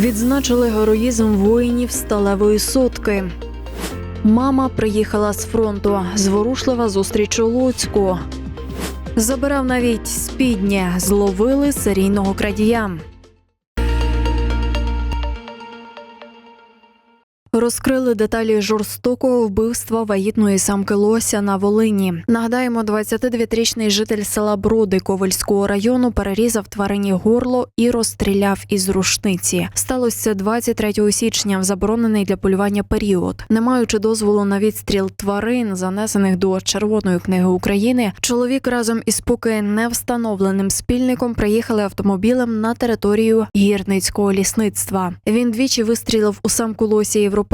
Відзначили героїзм воїнів сталевої сотки. Мама приїхала з фронту. Зворушлива зустріч у Луцьку. Забирав навіть спідні, зловили серійного крадія. Розкрили деталі жорстокого вбивства вагітної самки Лося на Волині. Нагадаємо, 29-річний житель села Броди Ковальського району перерізав тварині горло і розстріляв із рушниці. Сталося це 23 січня в заборонений для полювання період. Не маючи дозволу на відстріл тварин, занесених до Червоної книги України, чоловік разом із поки не встановленим спільником приїхали автомобілем на територію гірницького лісництва. Він двічі вистрілив у самку лося європейського,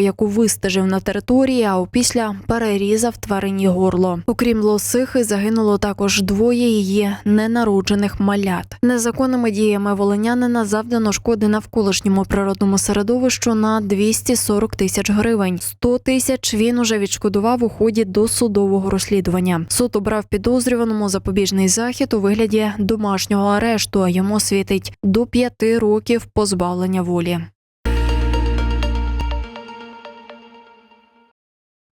яку вистежив на території, а опісля перерізав тварині горло. Окрім лосихи, загинуло також двоє її ненароджених малят. Незаконними діями волинянина завдано шкоди навколишньому природному середовищу на 240 тисяч гривень. 100 тисяч він уже відшкодував у ході досудового розслідування. Суд обрав підозрюваному запобіжний захід у вигляді домашнього арешту. а Йому світить до п'яти років позбавлення волі.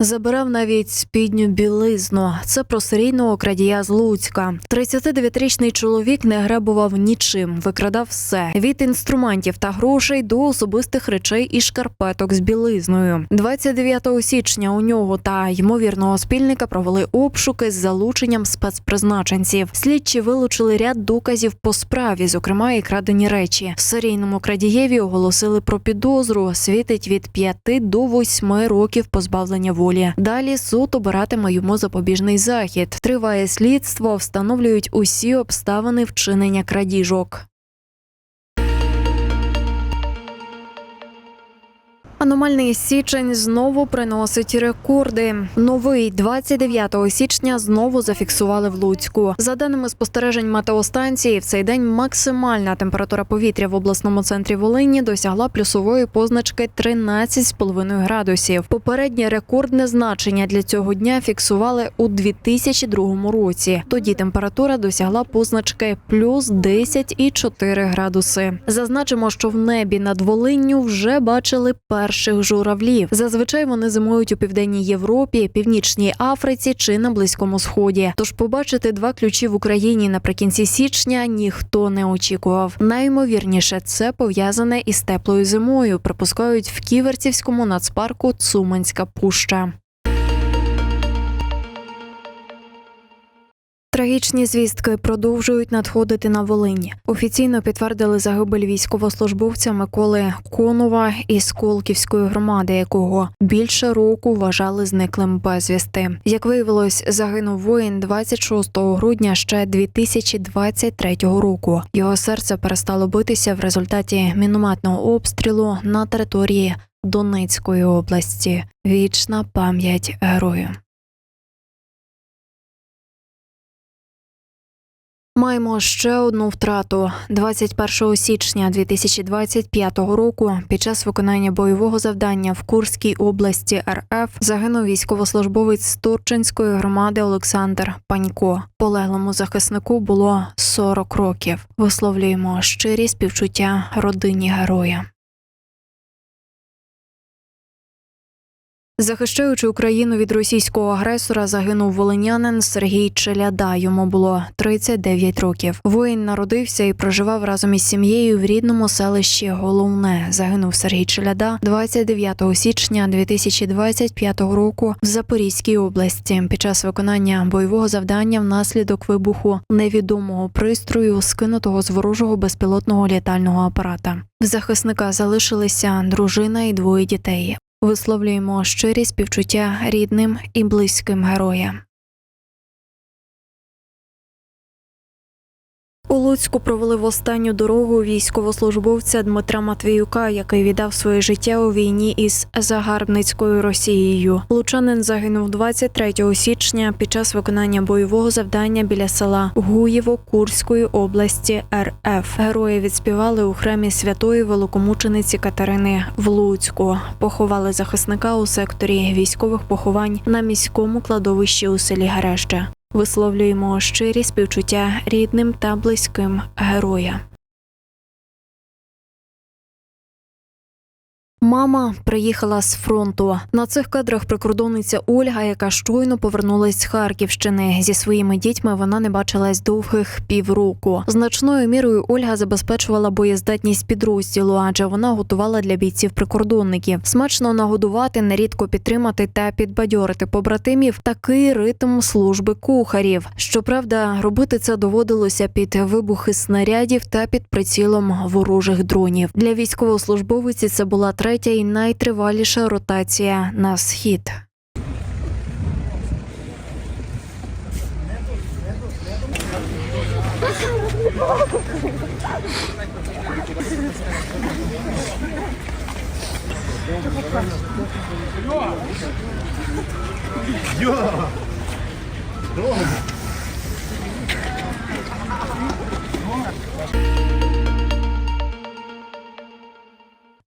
Забирав навіть спідню білизну. Це про серійного крадія з Луцька. 39-річний чоловік не гребував нічим, викрадав все від інструментів та грошей до особистих речей і шкарпеток з білизною. 29 січня у нього та ймовірного спільника провели обшуки з залученням спецпризначенців. Слідчі вилучили ряд доказів по справі, зокрема і крадені речі. Серійному крадієві оголосили про підозру. Світить від 5 до 8 років позбавлення волі. Далі суд обиратиме йому запобіжний захід. Триває слідство, встановлюють усі обставини вчинення крадіжок. Аномальний січень знову приносить рекорди. Новий 29 січня знову зафіксували в Луцьку. За даними спостережень метеостанції, в цей день максимальна температура повітря в обласному центрі Волині досягла плюсової позначки 13,5 градусів. Попереднє рекордне значення для цього дня фіксували у 2002 році. Тоді температура досягла позначки плюс 10,4 градуси. Зазначимо, що в небі над Волинню вже бачили перших журавлів. Зазвичай вони зимують у південній Європі, північній Африці чи на Близькому Сході. Тож побачити два ключі в Україні наприкінці січня ніхто не очікував. Найімовірніше це пов'язане із теплою зимою. Припускають в Ківерцівському нацпарку Цуманська пуща. Трагічні звістки продовжують надходити на Волині. Офіційно підтвердили загибель військовослужбовця Миколи Конова із Колківської громади, якого більше року вважали зниклим безвісти. Як виявилось, загинув воїн 26 грудня ще 2023 року. Його серце перестало битися в результаті мінометного обстрілу на території Донецької області. Вічна пам'ять герою. Маємо ще одну втрату 21 січня 2025 року. Під час виконання бойового завдання в Курській області РФ загинув військовослужбовець Турчинської громади Олександр Панько. Полеглому захиснику було 40 років. Висловлюємо щирі співчуття родині героя. Захищаючи Україну від російського агресора, загинув волинянин Сергій Челяда. Йому було 39 років. Воїн народився і проживав разом із сім'єю в рідному селищі Головне. Загинув Сергій Челяда 29 січня 2025 року в Запорізькій області під час виконання бойового завдання внаслідок вибуху невідомого пристрою, скинутого з ворожого безпілотного літального апарата. В захисника залишилися дружина і двоє дітей. Висловлюємо щирі співчуття рідним і близьким героям. У Луцьку провели в останню дорогу військовослужбовця Дмитра Матвіюка, який віддав своє життя у війні із загарбницькою Росією. Лучанин загинув 23 січня під час виконання бойового завдання біля села Гуєво Курської області РФ. Герої відспівали у храмі святої великомучениці Катерини в Луцьку. Поховали захисника у секторі військових поховань на міському кладовищі у селі Гареща. Висловлюємо щирі співчуття рідним та близьким героя. Мама приїхала з фронту. На цих кадрах прикордонниця Ольга, яка щойно повернулась з Харківщини. Зі своїми дітьми вона не бачилась довгих півроку. Значною мірою Ольга забезпечувала боєздатність підрозділу, адже вона готувала для бійців прикордонників. Смачно нагодувати, нерідко підтримати та підбадьорити побратимів. Такий ритм служби кухарів. Щоправда, робити це доводилося під вибухи снарядів та під прицілом ворожих дронів. Для військовослужбовиці це була третя і найтриваліша ротація на схід.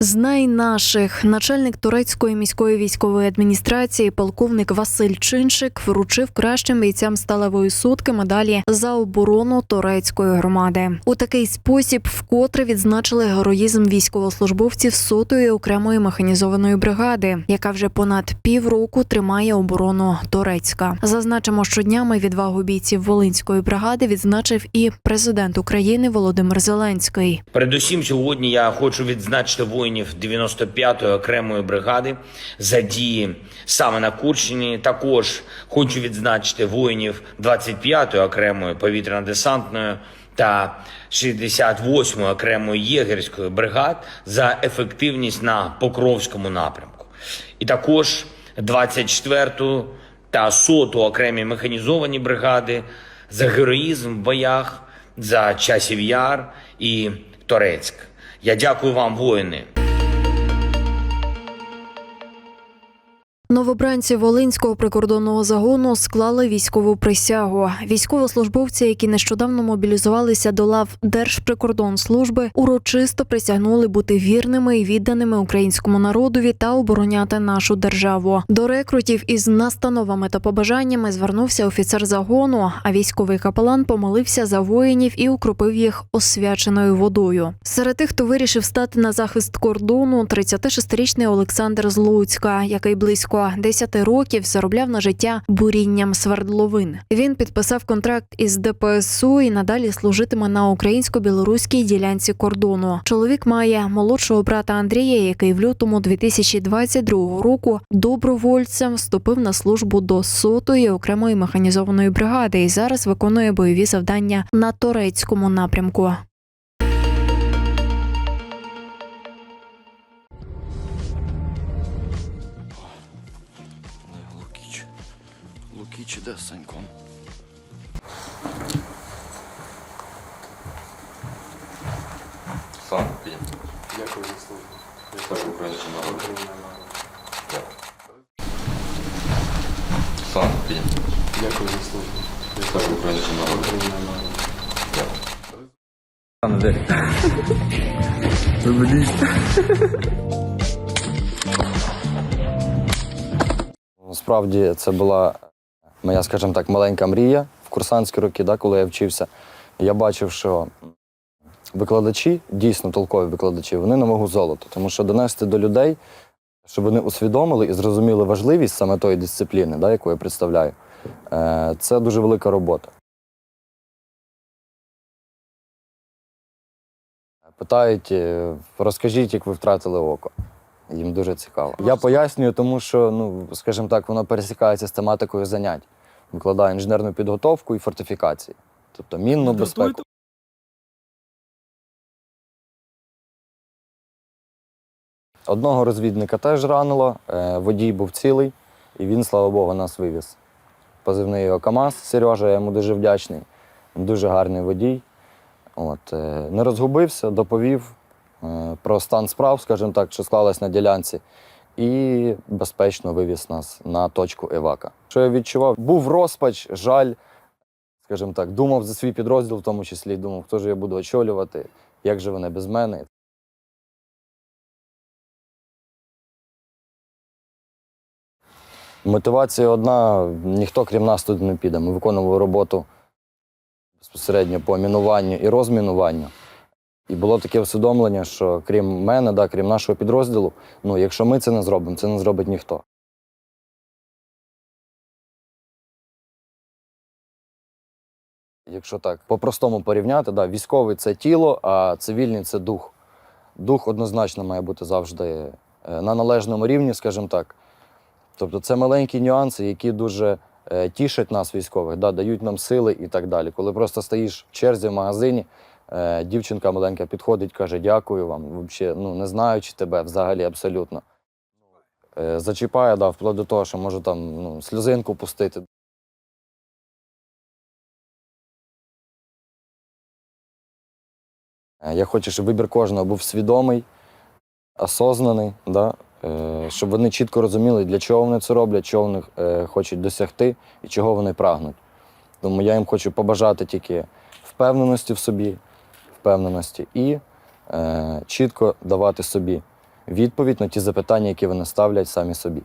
Знай наших начальник турецької міської військової адміністрації, полковник Василь Чиншик, вручив кращим бійцям сталевої сутки медалі за оборону турецької громади. У такий спосіб вкотре відзначили героїзм військовослужбовців сотої окремої механізованої бригади, яка вже понад півроку тримає оборону Турецька. Зазначимо, що днями відвагу бійців Волинської бригади відзначив і президент України Володимир Зеленський. Передусім, сьогодні я хочу відзначити воїнів 95-ї окремої бригади за дії саме на Курщині. Також хочу відзначити воїнів 25-ї окремої повітряно-десантної та 68-ї окремої єгерської бригад за ефективність на Покровському напрямку. І також 24-ту та 100-ту окремі механізовані бригади за героїзм в боях за часів яр і Торецьк. Я дякую вам, воїни. Новобранці Волинського прикордонного загону склали військову присягу. Військовослужбовці, які нещодавно мобілізувалися до лав Держприкордонслужби, урочисто присягнули бути вірними і відданими українському народові та обороняти нашу державу. До рекрутів із настановами та побажаннями звернувся офіцер загону. А військовий капелан помолився за воїнів і укропив їх освяченою водою. Серед тих, хто вирішив стати на захист кордону, 36-річний Олександр з Луцька, який близько 10 років заробляв на життя бурінням свердловин. Він підписав контракт із ДПСУ і надалі служитиме на українсько-білоруській ділянці кордону. Чоловік має молодшого брата Андрія, який в лютому 2022 року добровольцем вступив на службу до сотої окремої механізованої бригади і зараз виконує бойові завдання на турецькому напрямку. Лукіч іде з Саньком. Слава Україні. Дякую за службу. Слава українському народу. Дякую. Слава Україні. Дякую за службу. Слава українському народу. Дякую. Насправді це була моя, скажімо так, маленька мрія в курсантські роки, да, коли я вчився. Я бачив, що викладачі, дійсно толкові викладачі, вони на вагу золота. Тому що донести до людей, щоб вони усвідомили і зрозуміли важливість саме тої дисципліни, да, яку я представляю, е, це дуже велика робота. Питають, е, розкажіть, як ви втратили око. Їм дуже цікаво. Я пояснюю, тому що, ну, скажімо так, воно пересікається з тематикою занять. Викладаю інженерну підготовку і фортифікації. Тобто мінну безпеку. Одного розвідника теж ранило, е, водій був цілий, і він, слава Богу, нас вивіз. Позивний його КАМАЗ Сережа, я йому дуже вдячний. Дуже гарний водій. От, е, не розгубився, доповів про стан справ, скажімо так, що склалась на ділянці, і безпечно вивіз нас на точку Евака. Що я відчував? Був розпач, жаль, скажімо так, думав за свій підрозділ, в тому числі думав, хто ж я буду очолювати, як же вони без мене. Мотивація одна: ніхто крім нас туди не піде. Ми виконували роботу безпосередньо по мінуванню і розмінуванню. І було таке усвідомлення, що крім мене, да, крім нашого підрозділу, ну, якщо ми це не зробимо, це не зробить ніхто. Якщо так по-простому порівняти, да, військовий це тіло, а цивільний це дух. Дух однозначно має бути завжди е, на належному рівні, скажімо так. Тобто це маленькі нюанси, які дуже е, тішать нас, військових, да, дають нам сили і так далі. Коли просто стоїш в черзі в магазині, дівчинка маленька підходить, каже, дякую вам, Вообще, ну, не знаючи тебе взагалі абсолютно. Е, зачіпає, да, вплоть до того, що може там ну, сльозинку пустити. Е, Я хочу, щоб вибір кожного був свідомий, осознаний, да? е, щоб вони чітко розуміли, для чого вони це роблять, чого вони е, хочуть досягти і чого вони прагнуть. Тому я їм хочу побажати тільки впевненості в собі, впевненості і е, чітко давати собі відповідь на ті запитання, які вони ставлять самі собі.